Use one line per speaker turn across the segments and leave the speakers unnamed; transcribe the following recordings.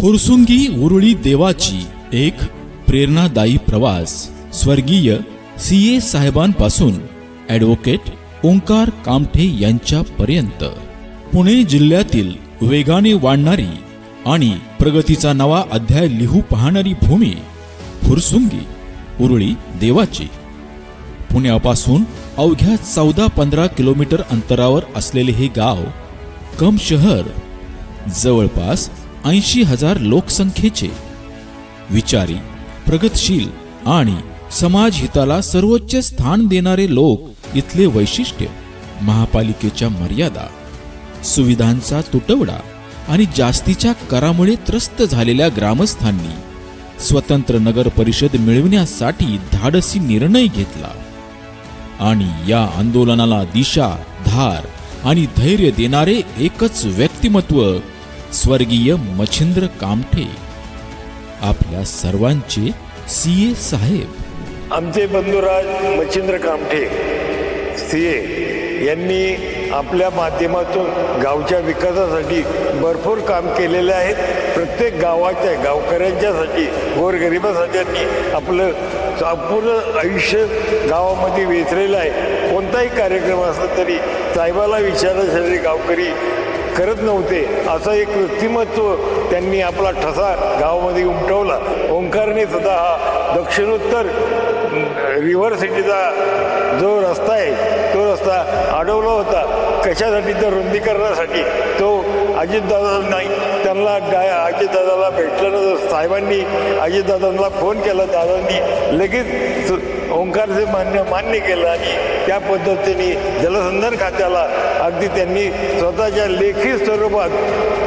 फुरसुंगी उरुळी देवाची एक प्रेरणादायी प्रवास. स्वर्गीय सी ए साहेबांपासून ॲडव्होकेट ओंकार कामठे यांच्यापर्यंत. पुणे जिल्ह्यातील वेगाने वाढणारी आणि प्रगतीचा नवा अध्याय लिहू पाहणारी भूमी फुरसुंगी उरुळी देवाची. पुण्यापासून अवघ्या चौदा पंधरा किलोमीटर अंतरावर असलेले हे गाव कम शहर जवळपास ऐंशी हजार लोकसंख्येचे. विचारी प्रगतशील आणि समाजहिताला सर्वोच्च स्थान देणारे लोक इथले वैशिष्ट्य महापालिकेच्या मर्यादा सुविधांचा तुटवडा आणि जास्तीच्या करामुळे त्रस्त झालेल्या ग्रामस्थांनी स्वतंत्र नगर परिषद मिळविण्यासाठी धाडसी निर्णय घेतला. आणि या आंदोलनाला दिशा धार आणि धैर्य देणारे एकच व्यक्तिमत्व स्वर्गीय मच्छिंद्र कामठे आपल्या सर्वांचे सीए साहेब.
आमचे बंधुराज मच्छिंद्र कामठे सी ए यांनी आपल्या माध्यमातून गावच्या विकासासाठी भरपूर काम केलेले आहेत. प्रत्येक गावाच्या गावकऱ्यांच्यासाठी गोरगरिबासाठी त्यांनी आपलं संपूर्ण आयुष्य गावामध्ये वेचलेलं आहे. कोणताही कार्यक्रम असला तरी साहेबाला विचारण्यासाठी गावकरी करत नव्हते. असं एक व्यक्तिमत्व त्यांनी आपला ठसा गावामध्ये उमटवला. ओंकारने सुद्धा हा दक्षिणोत्तर रिव्हर सिटीचा जो रस्ता आहे तो रस्ता अडवला होता. कशासाठी? तर रुंदीकरणासाठी. तो अजितदादा नाही त्यांना काय अजितदादाला भेटल्यानंतर साहेबांनी अजितदादांना फोन केला दादांनी लगेच ओंकारचे मान्य मान्य केलं आणि त्या पद्धतीने जलसंधन खात्याला अगदी त्यांनी स्वतःच्या लेखी स्वरूपात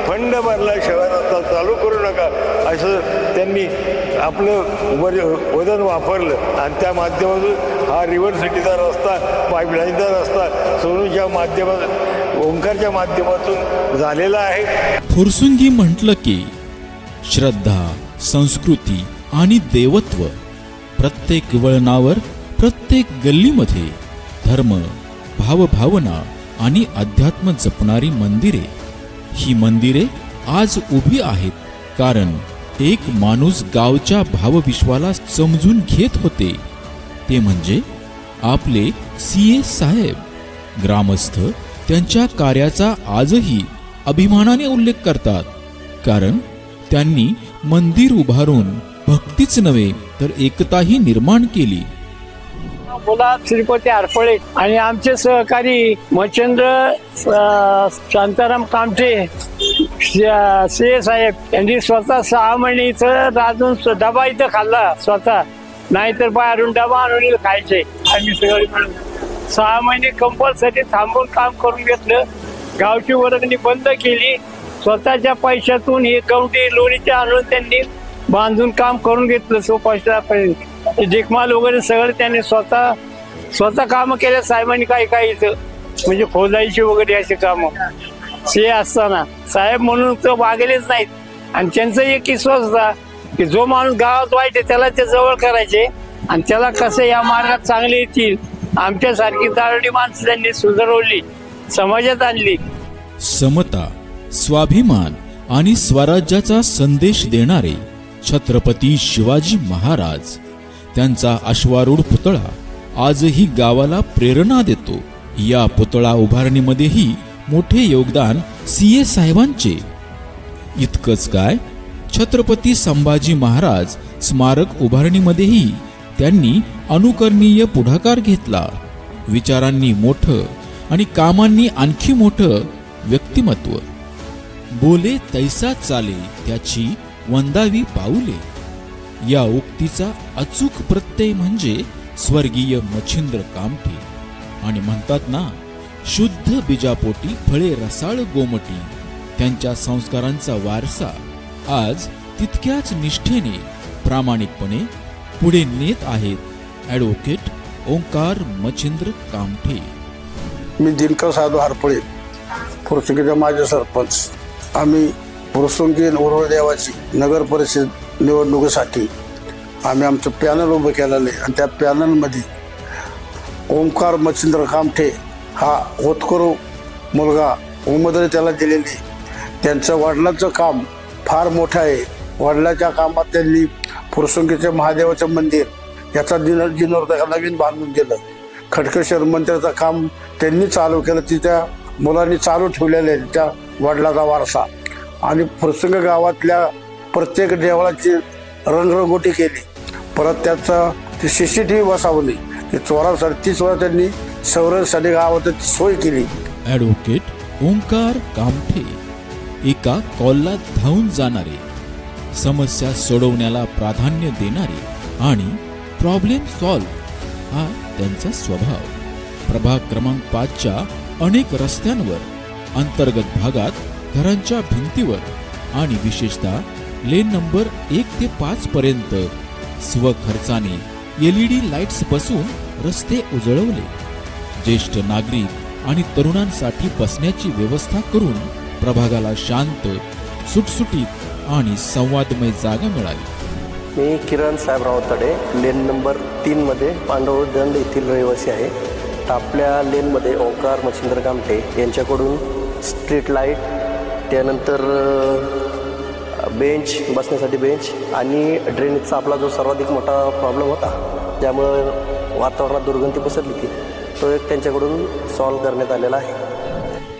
फंड भरल्याशिवाय आता चालू करू नका असं त्यांनी आपलं वर वजन वापरलं. आणि त्या माध्यमातून हा रिव्हर सिटीचा रस्ता पाईपलाईनचा रस्ता सोनूच्या माध्यमातून ओंकारच्या माध्यमातून झालेला आहे.
फुरसुंगी म्हटलं की श्रद्धा संस्कृती आणि देवत्व प्रत्येक वळणावर प्रत्येक गल्लीमध्ये धर्म भावभावना आणि अध्यात्म जपणारी मंदिरे ही मंदिरे आज उभी आहेत कारण एक माणूस गावच्या भावविश्वाला समजून घेत होते. ते म्हणजे आपले सी ए साहेब ग्रामस्थ त्यांच्या कार्याचा आजही अभिमानाने उल्लेख करतात. कारण त्यांनी मंदिर उभारून भक्तीच नव्हे तर एकताही निर्माण केली.
बोला श्रीपती आरफळे आणि आमचे सहकारी मच्छिंद्र शांताराम कामठे सी साहेब यांनी स्वतः सहा महिने इथं राजून डबा इथं खाल्ला स्वतः. नाहीतर बाहेरून डबा आणून खायचे. आम्ही सगळे सहा महिने कंपल्सरी थांबून काम करून घेतलं. गावची वर्गणी बंद केली. स्वतःच्या पैशातून हे गवटी लोणीच्या आणून त्यांनी बांधून काम करून घेतलं. सोपाशापर्यंत देखमाल वगैरे सगळं त्यांनी स्वतः स्वतः कामं केल्या साहेबांनी काही काही म्हणजे खोदायची वगैरे अशी कामं. ते असताना साहेब म्हणून तर वागलेच नाहीत. आणि त्यांचा एक विश्वास होता की जो माणूस गावात वाईट आहे त्याला ते जवळ करायचे. आणि त्याला कसं या मार्गात चांगले येतील? आमच्यासारखी दारडी माणसं त्यांनी सुधारवली समाजात आणली.
समता स्वाभिमान आणि स्वराज्याचा संदेश देणारे छत्रपती शिवाजी महाराज. त्यांचा अश्वारूढ पुतळा आजही गावाला प्रेरणा देतो. या पुतळा उभारणीमध्येही मोठे योगदान सी ए साहेबांचे. इतकंच काय? छत्रपती संभाजी महाराज स्मारक उभारणीमध्येही त्यांनी अनुकरणीय पुढाकार घेतला. विचारांनी मोठं आणि कामांनी आणखी मोठं व्यक्तिमत्व. बोले तैसा चाले त्याची वंदावी पाऊले. या उक्तीचा अचूक प्रत्यय म्हणजे स्वर्गीय मच्छिंद्र कामठे. आणि म्हणतात ना शुद्ध बीजापोटी फळे रसाळ गोमटी. त्यांच्या संस्कारांचा वारसा आज तितक्याच निष्ठेने प्रामाणिकपणे पुढे नेत आहेत. ॲडव्होकेट ओंकार मच्छिंद्र कामठे.
मी दिनकर साधू हरपळे पुरसुंगीचा माझे सरपंच. आम्ही पुरसुंगी देवाची नगर परिषद निवडणुकीसाठी आम्ही आमचं पॅनल उभं केलेलं आहे. आणि त्या पॅनलमध्ये ओंकार मच्छिंद्र कामठे हा होतकरू मुलगा उमेदवारी त्याला दिलेली त्यांचं वडिलांचं काम फार मोठं आहे. वडिलाच्या कामात त्यांनी फुरसुंगीचे महादेवाचं मंदिर याचा जीर्ण जीर्णोद्धार नवीन बांधून दिलं खडकेश्वर मंदिराचं काम त्यांनी चालू केलं तिच्या मुलांनी चालू ठेवलेलं आहे त्या वडिलाचा वारसा. आणि फुरसुंग गावातल्या प्रत्येक देवळाची रंगरंगोटी केली. परत त्याचं ती सी सी टी व्ही बसावली. ती चोरासाठी तीस वेळा त्यांनी संरक्षणासाठी गावात सोय केली.
ॲडव्होकेट ओंकार कामठे. एका कॉलला धावून जाणारे. समस्या सोडवण्याला प्राधान्य देणारे आणि प्रॉब्लेम सॉल्व हा त्यांचा स्वभाव. प्रभाग क्रमांक पाचच्या अनेक रस्त्यांवर अंतर्गत भागात घरांच्या भिंतीवर आणि विशेषतः लेन नंबर एक ते पाच पर्यंत स्वखर्चाने एलईडी लाईट्स बसून रस्ते उजळवले. ज्येष्ठ नागरिक आणि तरुणांसाठी बसण्याची व्यवस्था करून प्रभागाला शांत सुटसुटीत आणि संवादमय जागा मिळाली.
मी किरण साहेबराव तडे लेन नंबर तीनमध्ये पांडव दंड येथील रहिवासी आहे. आपल्या लेनमध्ये ओंकार मच्छिंद्र कामटे यांच्याकडून स्ट्रीट लाइट त्यानंतर बेंच बसण्यासाठी बेंच आणि ड्रेनेजचा आपला जो सर्वाधिक मोठा प्रॉब्लेम होता त्यामुळं वातावरणात दुर्गंधी पसरली होती. तो एक त्यांच्याकडून सॉल्व करण्यात आलेला आहे.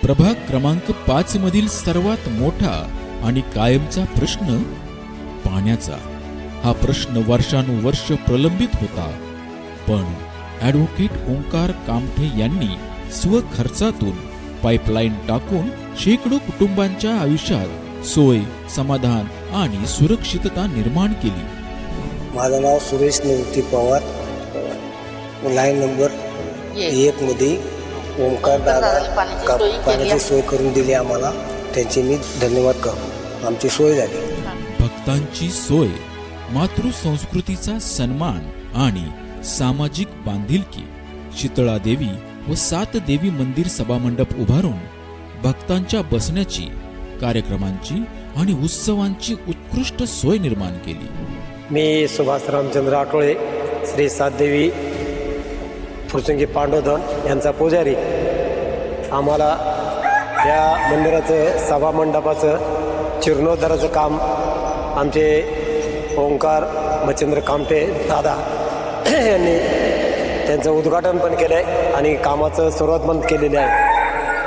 प्रभाग क्रमांक पाच मधील सर्वात मोठा आणि कायमचा प्रश्न पाण्याचा. हा प्रश्न वर्षानुवर्ष प्रलंबित होता. पण ॲडव्होकेट ओंकार कामठे यांनी स्वखर्चातून पाईपलाईन टाकून शेकडो कुटुंबांच्या आयुष्यात सोय समाधान आणि सुरक्षितता निर्माण केली.
माझं नाव सुरेश निवृत्ती पवार. लाईन नंबर एक मध्ये ओंकार दादा
पाण्याची. सोय
करून दिली आम्हाला. त्यांचे मी धन्यवाद करतो. आमची सोय झाली.
भक्तांची सोय मातृसंस्कृतीचा सन्मान आणि सामाजिक बांधिलकी. शीतळा देवी व सात देवी मंदिर सभामंडप उभारून भक्तांच्या बसण्याची कार्यक्रमांची आणि उत्सवांची उत्कृष्ट सोय निर्माण केली.
मी सुभाष रामचंद्र आठवळे श्री सातदेवी फुरसुंगी पांडवधन यांचा पुजारी. आम्हाला या मंदिराचं सभामंडपाचं जीर्णोद्धाराचं काम आमचे ओंकार मच्छिंद्र कामटे दादा यांनी त्यांचं उद्घाटन पण केलं आहे आणि कामाचं सुरुवात पण केलेली आहे.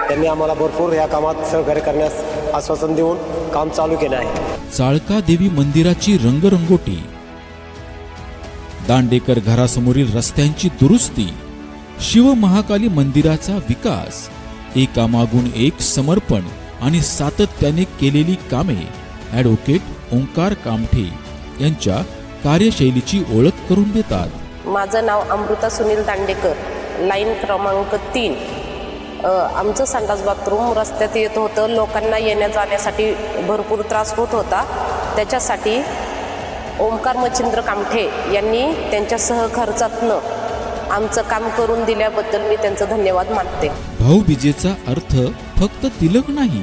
त्यांनी आम्हाला भरपूर या कामात सहकार्य करण्यास आश्वासन देऊन काम चालू केलं आहे.
चाळका देवी मंदिराची रंगरंगोटी. दांडेकर घरासमोरील रस्त्यांची दुरुस्ती. शिव महाकाली मंदिराचा विकास. एकामागून एक समर्पण. आणि सातत्याने केलेली कामे ॲडव्होकेट ओंकार कामठे यांच्या कार्यशैलीची ओळख करून देतात.
माझं नाव अमृता सुनील दांडेकर लाईन क्रमांक तीन. आमचं संडास बाथरूम रस्त्यात येत होतं. लोकांना येण्या जाण्यासाठी भरपूर त्रास होत होता. त्याच्यासाठी ओंकार मच्छिंद्र कामठे यांनी त्यांच्या सहखर्चातनं आमचं काम करून दिल्याबद्दल मी त्यांचं धन्यवाद मानते.
भाऊबीजेचा अर्थ फक्त तिलक नाही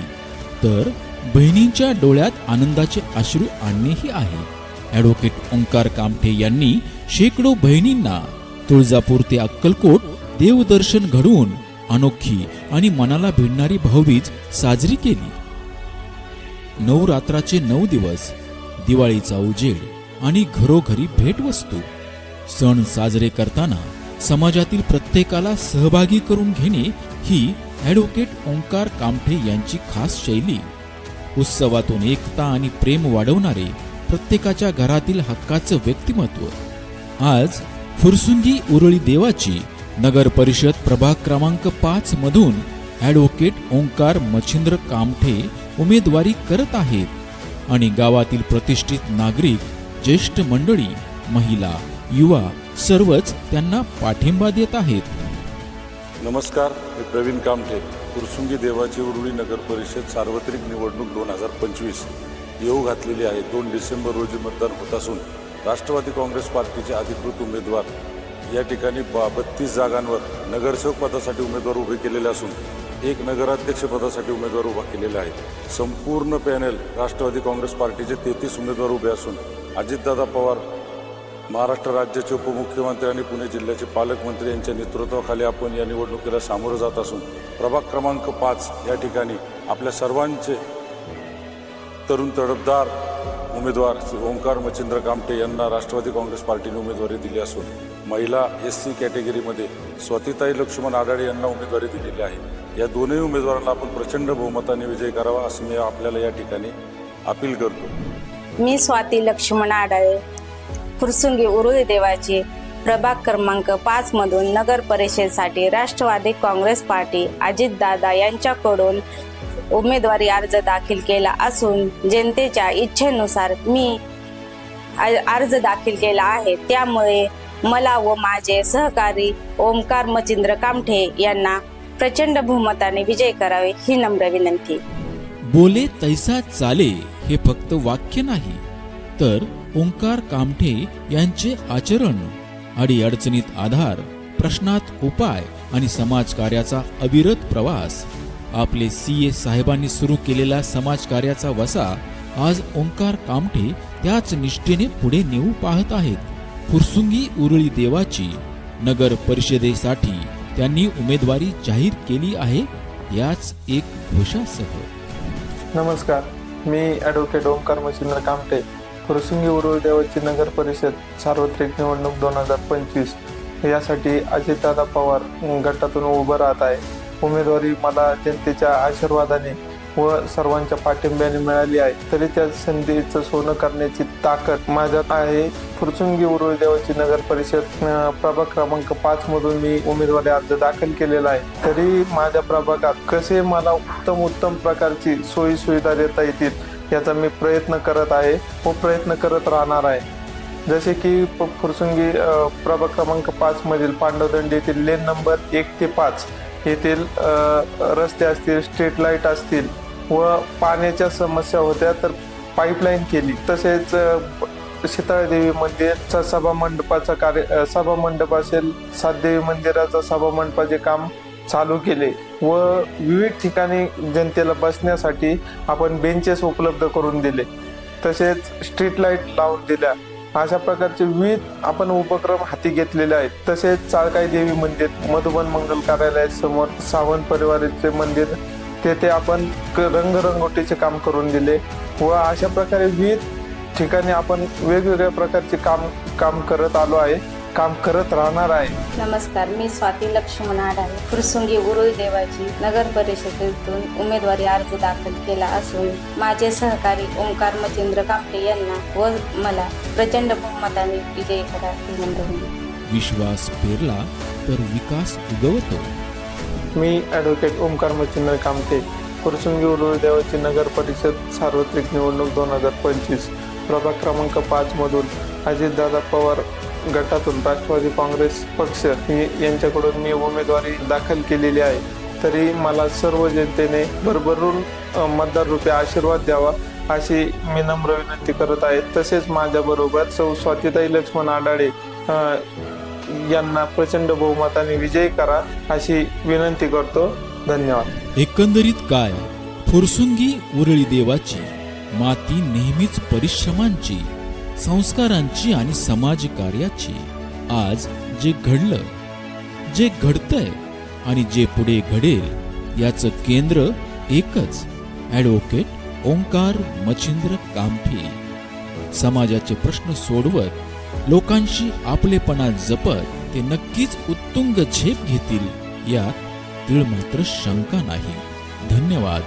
तर बहिणींच्या डोळ्यात आनंदाचे अश्रू आणणेही आहे. ॲडव्होकेट ओंकार कामठे यांनी शेकडो बहिणींना तुळजापूर ते अक्कलकोट देवदर्शन घडवून अनोखी आणि मनाला भिडणारी भाऊबीज साजरी केली. नवरात्राचे नऊ दिवस दिवाळीचा उजेड आणि घरोघरी भेटवस्तू. सण साजरे करताना समाजातील प्रत्येकाला सहभागी करून घेणे ही ॲडव्होकेट ओंकार कामठे यांची खास शैली. उत्सवातून एकता आणि प्रेम वाढवणारे प्रत्येकाच्या घरातील हक्काचं व्यक्तिमत्व. आज फुरसुंगी उरळी देवाची नगर परिषद प्रभाग क्रमांक पाच मधून ॲडव्होकेट ओंकार मच्छिंद्र कामठे उमेदवारी करत आहेत आणि गावातील प्रतिष्ठित नागरिक ज्येष्ठ मंडळी महिला युवा सर्वच त्यांना पाठिंबा देत आहेत.
नमस्कार मी प्रवीण कामठे कुरसुंगी देवाची उरुळी नगर परिषद सार्वत्रिक निवडणूक दोन हजार पंचवीस. येऊ घातलेली आहे दोन डिसेंबर रोजी मतदान होत असून राष्ट्रवादी काँग्रेस पार्टीचे अधिकृत उमेदवार. या ठिकाणी बा बत्तीस जागांवर नगरसेवक पदासाठी उमेदवार उभे केलेले असून एक नगराध्यक्ष पदासाठी उमेदवार उभा केलेला आहे. संपूर्ण पॅनेल राष्ट्रवादी काँग्रेस पार्टीचे तेहतीस उमेदवार उभे असून अजितदादा पवार महाराष्ट्र राज्याचे उपमुख्यमंत्री आणि पुणे जिल्ह्याचे पालकमंत्री यांच्या नेतृत्वाखाली आपण या निवडणुकीला सामोरं जात असून प्रभाग क्रमांक पाच या ठिकाणी आपल्या सर्वांचे तरुण तडफदार उमेदवार श्री ओंकार मच्छिंद्र कामटे यांना राष्ट्रवादी काँग्रेस पार्टीने उमेदवारी दिली असून महिला एस सी कॅटेगरीमध्ये स्वातीताई लक्ष्मण आढाळे यांना उमेदवारी दिलेली आहे. या दोनही उमेदवारांना आपण प्रचंड बहुमताने विजय करावा असं मी आपल्याला या ठिकाणी अपील करतो.
मी स्वाती लक्ष्मण आडाळे फुरसुंगी उरुळी देवाची प्रभाग क्रमांक पाच मधून नगर परिषदेसाठी राष्ट्रवादी काँग्रेस पार्टी अजितदादा यांच्याकडून उमेदवारी अर्ज दाखल केला असून जनतेच्या इच्छेनुसार मी अर्ज दाखल केला आहे. त्यामुळे मला व माझे सहकारी ओमकार मचिंद्र कामठे यांना प्रचंड बहुमताने विजय करावे ही नम्र विनंती.
बोले तैसा चाले हे फक्त वाक्य नाही तर ओंकार कामठे यांचे आचरण अडीअडचणीत आधार प्रश्नात उपाय आणि समाजकार्याचा अविरत प्रवास. आपले सी ए साहेबांनी सुरू केलेला समाजकार्याचा वसा आज ओंकार कामठे त्याच निष्ठेने पुढे नेऊ पाहत आहेत. फुरसुंगी उरळी देवाची नगर परिषदेसाठी त्यांनी उमेदवारी जाहीर केली आहे याच एक घोषासह
नमस्कार मी ॲडव्होकेट ओंकार मच्छिंद्र कामटे फुरसुंगी उरुळ देवाची नगर परिषद सार्वत्रिक निवडणूक दोन हजार पंचवीस. यासाठी अजितदादा पवार गटातून उभं राहत आहे. उमेदवारी मला जनतेच्या आशीर्वादाने व सर्वांच्या पाठिंब्याने मिळाली आहे. तरी त्या संधीचं सोनं करण्याची ताकद माझ्यात आहे. फुरसुंगी उरुळ देवाची नगर परिषद प्रभाग क्रमांक पाच मधून मी उमेदवारी अर्ज दाखल केलेला आहे. तरी माझ्या प्रभागात कसे मला उत्तम उत्तम प्रकारची सोयी सुविधा देता येतील? याचा मी प्रयत्न करत आहे. व प्रयत्न करत राहणार आहे. जसे की प- फुरसुंगी प्रभा प्रभाग क्रमांक पाचमधील पांडवदंड येथील लेन नंबर एक ते पाच येथील रस्ते असतील स्ट्रीट लाइट असतील व पाण्याच्या समस्या होत्या तर पाईपलाईन केली. तसेच अ, शीतळादेवी मंदिरचा सभा मंडपाचा कार्य सभा मंडप असेल सातदेवी मंदिराचा सभा मंडपाचे काम चालू केले. व विविध ठिकाणी जनतेला बसण्यासाठी आपण बेंचेस उपलब्ध करून दिले. तसेच स्ट्रीट लाइट लावून दिल्या. अशा प्रकारचे विविध आपण उपक्रम हाती घेतलेले आहेत. तसेच चाळकाई देवी मंदिर मधुबन मंगल कार्यालयासमोर सावंत परिवाराचे मंदिर तेथे आपण क- रंगरंगोटीचे काम करून दिले व अशा प्रकारे विविध ठिकाणी आपण वेगवेगळ्या प्रकारचे काम काम करत आलो आहे. काम करत राहणार आहे
नमस्कार मी स्वाती लक्ष्मण आढाळे फुरसुंगी उरुळ देवाची नगर परिषदेतून उमेदवारी अर्ज दाखल केला असून माझे सहकारी ओंकार मचिंद्र कामटे यांना व मला प्रचंड बहुमताने विजयी करा.
विश्वास पेरला तर विकास उगवतो
मी ॲडव्होकेट ओमकार मच्छिंद्र कामते फुरसुंगी उरुळ देवाची नगर परिषद सार्वत्रिक निवडणूक दोन हजार पंचवीस प्रभाग क्रमांक पाच मधून अजितदादा पवार गटातून राष्ट्रवादी काँग्रेस पक्ष यांच्याकडून मी उमेदवारी दाखल केलेली आहे. तरी मला सर्व जनतेने भरभरून मतदार रूपे आशीर्वाद द्यावा अशी मी नम्र विनंती करत आहे. तसेच माझ्याबरोबर सौ स्वातीताई लक्ष्मण आडाळे यांना प्रचंड बहुमताने विजयी करा अशी विनंती करतो. धन्यवाद.
एकंदरीत काय? फुरसुंगी उरळी देवाची माती नेहमीच परिश्रमांची. संस्कारांची आणि समाज कार्याची आज जे घडलं जे घडतंय आणि जे पुढे घडेल याचं केंद्र एकच ॲडव्होकेट ओंकार मच्छिंद्र कामठी. समाजाचे प्रश्न सोडवत लोकांशी आपलेपणा जपत ते नक्कीच उत्तुंग झेप घेतील यात तीळ मात्र शंका नाही. धन्यवाद.